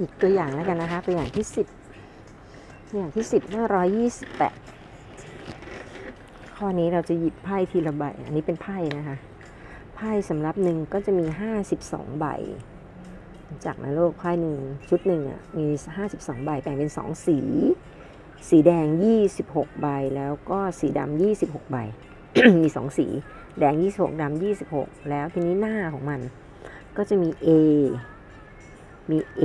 อีกตัวอย่างแล้วกันนะคะ ตัวอย่างที่สิบตัวอย่างที่สิบหน้าร้อยยี่สิบแปดข้อนี้เราจะหยิบไพ่ทีละใบ อันนี้เป็นไพ่นะคะ ไพ่สำรับหนึ่งก็จะมีห้าสิบสองใบ จากในโลกไพ่หนึ่งชุดหนึ่งอะมีห้าสิบสองใบแบ่งเป็นสองสี สีแดงยี่สิบหกใบแล้วก็สีดำยี่สิบหกใบ มีสองสี แดง26ดำ26แล้วทีนี้หน้าของมันก็จะมี A มี A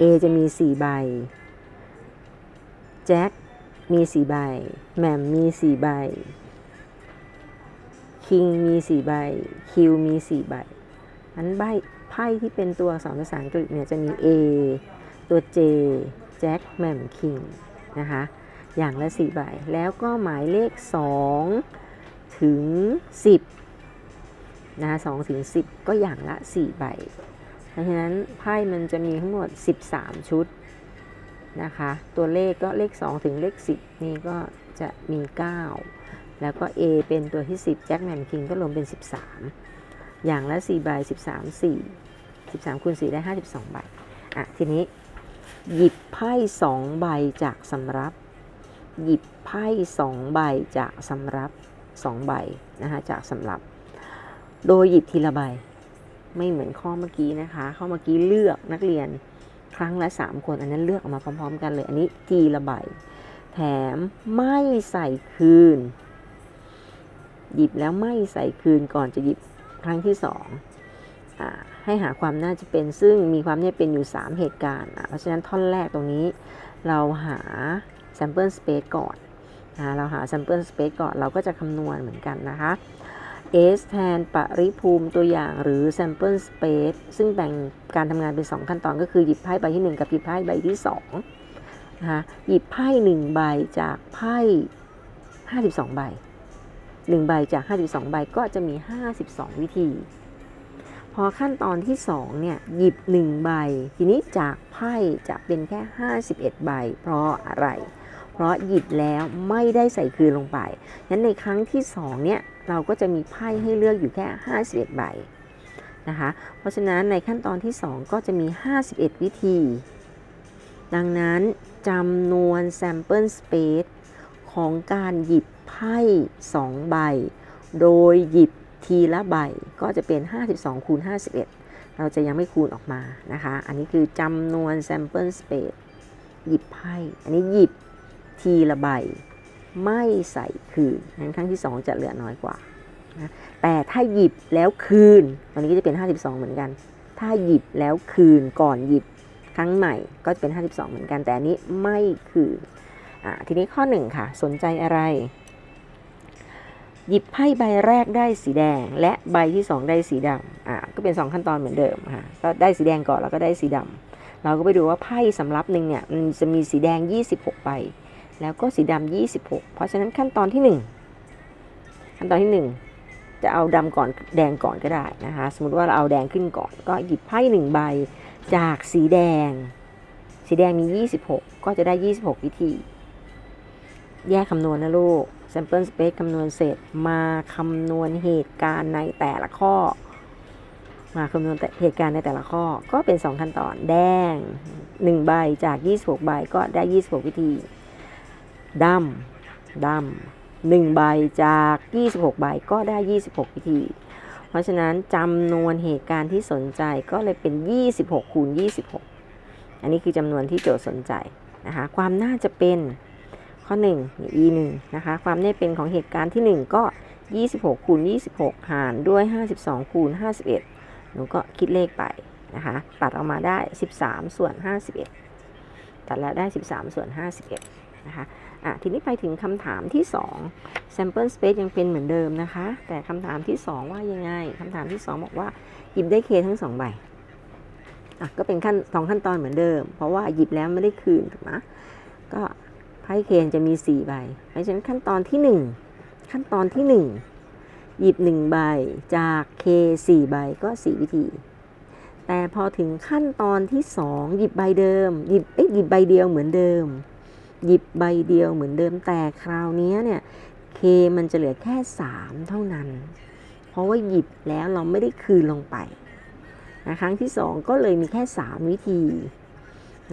A จะมี 4 ใบ แจ็ค มี 4 ใบ แหม่มมี 4 ใบ คิง มี 4 ใบ คิว มี 4 ใบ อันใบไพ่ที่เป็นตัวอักษรภาษาอังกฤษเนี่ยจะมี A ตัว J แจ็ค แหม่ม คิง นะคะ อย่างละ 4 ใบ แล้วก็หมายเลข 2 ถึง 10 นะคะ2ถึง 10 ก็อย่างละ 4 ใบ ราะฉะนั้นไพ่มันจะมีทั้งหมด 13 ชุดนะคะ ตัวเลขก็เลข 2 ถึงเลข 10 นี่ก็จะมี 9 แล้วก็ A เป็นตัวที่ 10 แจ็คแมมคิงก็รวมเป็น 13 อย่างละ4ใบ13 4 13คูณ4ได้ 52 ใบ อะ ทีนี้ หยิบไพ่2ใบจากสำรับ หยิบไพ่2ใบจากสำรับ2ใบนะคะจากสำรับ โดยหยิบทีละใบ ไม่เหมือนข้อเมื่อกี้นะคะ ข้อเมื่อกี้เลือกนักเรียนครั้งละ 3 คน อันนั้นเลือกออกมาพร้อมๆ กันเลย อันนี้ทีละใบ แถมไม่ใส่คืน หยิบแล้วไม่ใส่คืนก่อนจะหยิบครั้งที่สองอให้หาความน่าจะเป็นซึ่งมีความน่าจะเป็นอยู่ 3 เหตุการณ์ เพราะฉะนั้นท่อนแรกตรงนี้ เราหา sample space ก่อน เราหา sample space ก่อนเราก็จะคำนวณเหมือนกันนะคะ S แทนปริภูมิตัวอย่างหรือ sample space ซึ่งแบ่งการทำงานเป็น 2 ขั้นตอนก็คือหยิบไพ่ใบที่ 1 กับหยิบไพ่ใบที่2นะคะหยิบไพ่1ใบจากไพ่52 ใบ 1 ใบจาก 52 ใบก็จะมี 52 วิธี พอขั้นตอนที่ 2 เนี่ย หยิบ 1 ใบ ทีนี้จากไพ่จะเป็นแค่ 51 ใบ เพราะอะไร เพราะหยิบแล้วไม่ได้ใส่คืนลงไปงั้นในครั้งที่ 2 เนี่ย เราก็จะมีไพ่ให้เลือกอยู่แค่ 51 ใบนะคะ เพราะฉะนั้นในขั้นตอนที่ 2 ก็จะมี 51 วิธี ดังนั้นจำนวน sample space ของการหยิบไพ่2ใบ โดยหยิบทีละใบก็จะเป็น 52คูณ51 เราจะยังไม่คูณออกมานะคะ อันนี้คือจำนวน sample space หยิบไพ่ อันนี้หยิบทีละใบ ไม่ใส่คืนงั้นครั้งที่ 2 จะเหลือน้อยกว่านะแต่ถ้าหยิบแล้วคืนตัวนี้ก็จะเป็น 52 เหมือนกัน ถ้าหยิบแล้วคืนก่อนหยิบครั้งใหม่ก็จะเป็น 52 เหมือนกัน แต่อันนี้ไม่คืนทีนี้ข้อ 1 ค่ะ สนใจอะไร หยิบไพ่ใบแรกได้สีแดง และใบที่ 2 ได้สีดำก็เป็น 2 ขั้นตอนเหมือนเดิมค่ะก็ได้สีแดงก่อนแล้วก็ได้สีดำเราก็ไปดูว่าไพ่สำรับหนึ่งเนี่ยมันจะมีสีแดง 26 ใบ แล้วก็สีดำ26 เพราะฉะนั้นขั้นตอนที่ 1 ขั้นตอนที่ 1 จะเอาดำก่อนแดงก่อนก็ได้นะคะ สมมติว่าเราเอาแดงขึ้นก่อน ก็หยิบไพ่หนึ่งใบจากสีแดง สีแดงมี 26 ก็จะได้ 26 วิธี แยกคำนวณนะลูก sample space คำนวณเสร็จมาคำนวณเหตุการณ์ในแต่ละข้อ มาคำนวณเหตุการณ์ในแต่ละข้อ ก็เป็น 2 ขั้นตอน แดง 1 ใบจาก 26 ใบก็ได้ 26 วิธี ดำดำ1ใบจาก 26 ใบก็ได้ 26 วิธี เพราะฉะนั้นจำนวนเหตุการณ์ที่สนใจก็เลยเป็น 26 คูณ 26 อันนี้คือจำนวนที่โจทย์สนใจนะคะ ความน่าจะเป็นข้อ1นี่ e 1นะคะ ความน่าจะเป็นของเหตุการณ์ที่ 1 ก็ 26 คูณ 26 หารด้วย 52 คูณ 51 หนูก็คิดเลขไปนะคะ ตัดออกมาได้ 13 ส่วน 51 ตัดแล้วได้ 13 ส่วน 51 นะคะอะทีนี้ไปถึงคำถามที่ 2 sample space ยังเป็นเหมือนเดิมนะคะ แต่คำถามที่ 2 ว่ายังไงคำถามที่ 2 บอกว่าหยิบได้เคทั้ง 2 ใบอะก็เป็นขั้นสองขั้นตอนเหมือนเดิม เพราะว่าหยิบแล้วไม่ได้คืนถูกไหมก็ไพ่เคนจะมี 4 ใบ เพราะฉะนั้นขั้นตอนที่ 1 ขั้นตอนที่ 1 หยิบ 1 ใบจากเค4ใบก็ 4 วิธี แต่พอถึงขั้นตอนที่ 2 หยิบใบเดิม หยิบเอ๊ะหยิบใบเดียวเหมือนเดิม หยิบใบเดียวเหมือนเดิมแต่คราวนี้เนี่ยเคมันจะเหลือแค่ 3 เท่านั้น เพราะว่าหยิบแล้วเราไม่ได้คืนลงไปนะครั้งที่ 2 ก็เลยมีแค่ 3 วิธี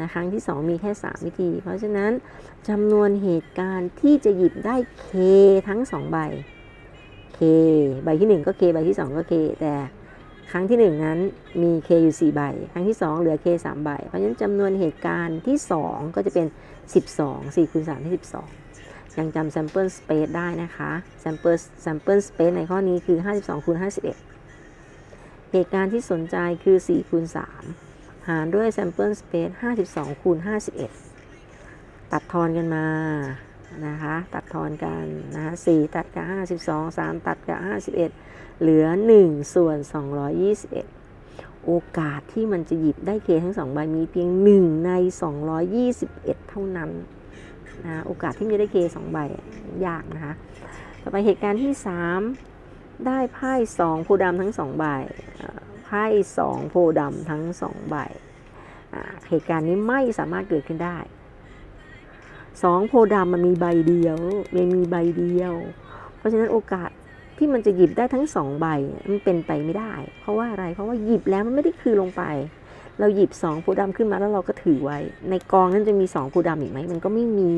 นะครั้งที่ 2 มีแค่ 3 วิธี เพราะฉะนั้นจำนวนเหตุการณ์ที่จะหยิบได้ K ทั้ง 2 ใบ K ใบที่ 1 ก็ K ใบที่ 2 ก็ K แต่ ครั้งที่ 1 นั้นมี K อยู่4ใบ ครั้งที่ 2 เหลือ K 3ใบ เพราะฉะนั้นจำนวนเหตุการณ์ที่ 2 ก็จะเป็น 12 4คูณ3ที่ 12 ยังจำ sample space ได้นะคะ sample sample space ในข้อนี้คือ 52คูณ51 เหตุการณ์ที่สนใจคือ4คูณ3หารด้วย sample space 52คูณ51 ตัดทอนกันมา นะคะตัดทอนกันนะคะ4ตัดกับ 52 3 ตัดกับ 51 เหลือ 1 ส่วน 221 โอกาสที่มันจะหยิบได้เคทั้ง 2 ใบมีเพียง 1 ใน 221 เท่านั้นนะโอกาสที่จะได้เค2ใบยากนะคะต่อไปเหตุการณ์ที่ 3 ได้ไพ่2โพดำทั้ง 2 ใบเอ่อไพ่2โพดำทั้ง 2 ใบเหตุการณ์นี้ไม่สามารถเกิดขึ้นได้ 2โพดำมันมีใบเดียวมันมีใบเดียว เพราะฉะนั้นโอกาสที่มันจะหยิบได้ทั้ง2ใบมันเป็นไปไม่ได้ เพราะว่าอะไรเพราะว่าหยิบแล้วมันไม่ได้คือลงไป เราหยิบ2โพธิ์ดำขึ้นมาแล้วเราก็ถือไว้ ในกองนั้นจะมี2โพธิ์ดำอีกไหมมันก็ไม่มี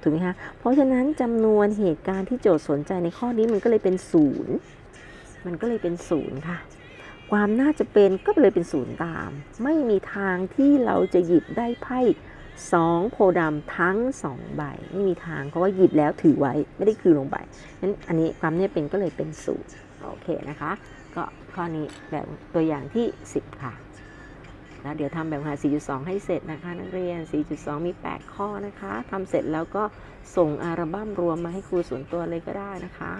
ถูกไหมคะเพราะฉะนั้นจำนวนเหตุการณ์ที่โจทย์สนใจในข้อนี้มันก็เลยเป็นศูนย์มันก็เลยเป็นศูนย์ค่ะ ความน่าจะเป็นก็เลยเป็นศูนย์ตาม ไม่มีทางที่เราจะหยิบได้ไพ่ สองโพธิ์ดำทั้งสองใบ ไม่มีทางเพราะว่าหยิบแล้วถือไว้ไม่ได้คือลงไปนั้นอันนี้ความน่าจะเป็นก็เลยเป็นศูนย์โอเคนะคะ ก็ข้อนี้แบบตัวอย่างที่ 10 ค่ะ แล้วเดี๋ยวทำแบบหา 4.2 ให้เสร็จนะคะ นักเรียน 4.2 มี 8 ข้อนะคะทำเสร็จแล้วก็ส่งอัลบั้มรวมมาให้ครูส่วนตัวเลยก็ได้นะคะ